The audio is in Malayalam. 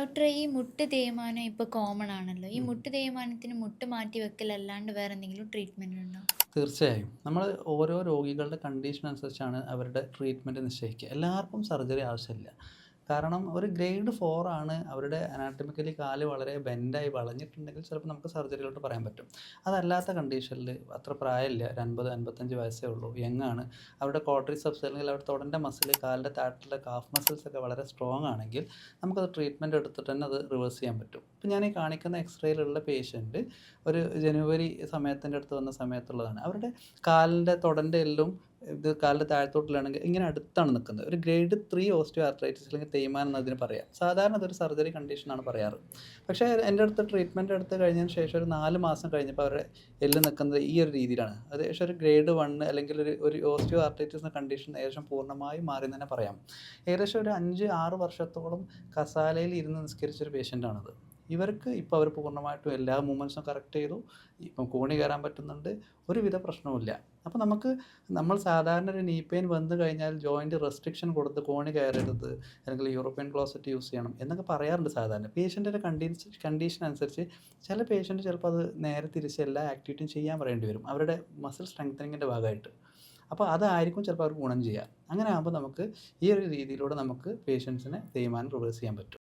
ഡോക്ടറെ ഈ മുട്ട് തേയ്മാനം ഇപ്പോൾ കോമൺ ആണല്ലോ. ഈ മുട്ട് തേയ്മാനത്തിന് മുട്ട് മാറ്റി വെക്കൽ അല്ലാണ്ട് വേറെ എന്തെങ്കിലും ട്രീറ്റ്മെന്റ് ഉണ്ടോ? തീർച്ചയായും. നമ്മൾ ഓരോ രോഗികളുടെ കണ്ടീഷൻ അനുസരിച്ചാണ് അവരുടെ ട്രീറ്റ്മെന്റ് നിശ്ചയിക്കുക. എല്ലാവർക്കും സർജറി ആവശ്യമില്ല. കാരണം ഒരു ഗ്രേഡ് ഫോർ ആണ് അവരുടെ അനാട്ടമിക്കലി കാൽ വളരെ ബെൻഡായി വളഞ്ഞിട്ടുണ്ടെങ്കിൽ ചിലപ്പോൾ നമുക്ക് സർജറിയിലോട്ട് പറയാൻ പറ്റും. അതല്ലാത്ത കണ്ടീഷനിൽ അത്ര പ്രായമില്ല ഒരു അൻപത് അൻപത്തഞ്ച് വയസ്സേ ഉള്ളൂ യങ്ങാണ് അവരുടെ കോട്ടറി സബ്സ് അല്ലെങ്കിൽ അവരുടെ തുടന്റെ മസിൽ കാലിന്റെ താഴത്തുള്ള കാഫ് മസിൽസ് ഒക്കെ വളരെ സ്ട്രോങ് ആണെങ്കിൽ നമുക്കത് ട്രീറ്റ്മെന്റ് എടുത്തിട്ട് തന്നെ അത് റിവേഴ്സ് ചെയ്യാൻ പറ്റും. ഇപ്പം ഞാൻ ഈ കാണിക്കുന്ന എക്സ്റേയിലുള്ള പേഷ്യന്റ് ഒരു ജനുവരി സമയത്തിന്റെ അടുത്ത് വന്ന സമയത്തുള്ളതാണ്. അവരുടെ കാലിന്റെ തുടന്റെ എല്ലും ഇത് കാലിന്റെ താഴത്തോട്ടിലാണെങ്കിൽ ഇങ്ങനെ അടുത്താണ് നിൽക്കുന്നത്. ഒരു ഗ്രേഡ് ത്രീ ഓസ്റ്റിയോ ആർത്രൈറ്റിസ് അല്ലെങ്കിൽ തേയ്മാനം എന്നതിന് പറയാം. സാധാരണ അതൊരു സർജറി കണ്ടീഷനാണ് പറയാറ്. പക്ഷേ എന്റെ അടുത്ത് ട്രീറ്റ്മെന്റ് എടുത്ത് കഴിഞ്ഞതിന് ശേഷം ഒരു നാല് മാസം കഴിഞ്ഞപ്പോൾ അവരുടെ എല്ല് നിൽക്കുന്നത് ഈ ഒരു രീതിയിലാണ്. അത് ഏകദേശം ഒരു ഗ്രേഡ് വൺ അല്ലെങ്കിൽ ഒരു ഒരു ഓസ്റ്റിയോ ആർത്രൈറ്റിസ് എന്ന കണ്ടീഷൻ ഏകദേശം പൂർണമായും മാറി തന്നെ പറയാം. ഏകദേശം ഒരു അഞ്ച് ആറ് വർഷത്തോളം കസാലയിൽ ഇരുന്ന് നിസ്കരിച്ചൊരു പേഷ്യന്റാണത് ഇവർക്ക് ഇപ്പോൾ അവർ പൂർണമായിട്ടും എല്ലാ മൂവ്മെന്റ്സും കറക്റ്റ് ചെയ്തു. ഇപ്പം കോണി കയറാൻ പറ്റുന്നുണ്ട്. ഒരുവിധ പ്രശ്നവുമില്ല. അപ്പോൾ നമുക്ക് നമ്മൾ സാധാരണ ഒരു നീ പെയിൻ വന്നു കഴിഞ്ഞാൽ ജോയിന്റ് റെസ്ട്രിക്ഷൻ കൊടുത്ത് കോണി കയറരുത് അല്ലെങ്കിൽ യൂറോപ്യൻ ക്ലോസറ്റ് യൂസ് ചെയ്യണം എന്നൊക്കെ പറയാറുണ്ട് സാധാരണ. പേഷ്യന്റിന്റെ കണ്ടീഷൻ കണ്ടീഷൻ അനുസരിച്ച് ചില പേഷ്യന്റ് ചിലപ്പോൾ അത് നേരെ തിരിച്ച് എല്ലാ ആക്ടിവിറ്റിയും ചെയ്യാൻ പറയേണ്ടി വരും. അവരുടെ മസിൽ സ്ട്രെങ്തനിങ്ങിന്റെ ഭാഗമായിട്ട്. അപ്പോൾ അതായിരിക്കും ചിലപ്പോൾ അവർക്ക് ഗുണം ചെയ്യുക അങ്ങനെ ആകുമ്പോൾ നമുക്ക് ഈ ഒരു രീതിയിലൂടെ നമുക്ക് പേഷ്യൻസിനെ തേയ്മാനം റിവേഴ്സ് ചെയ്യാൻ പറ്റും.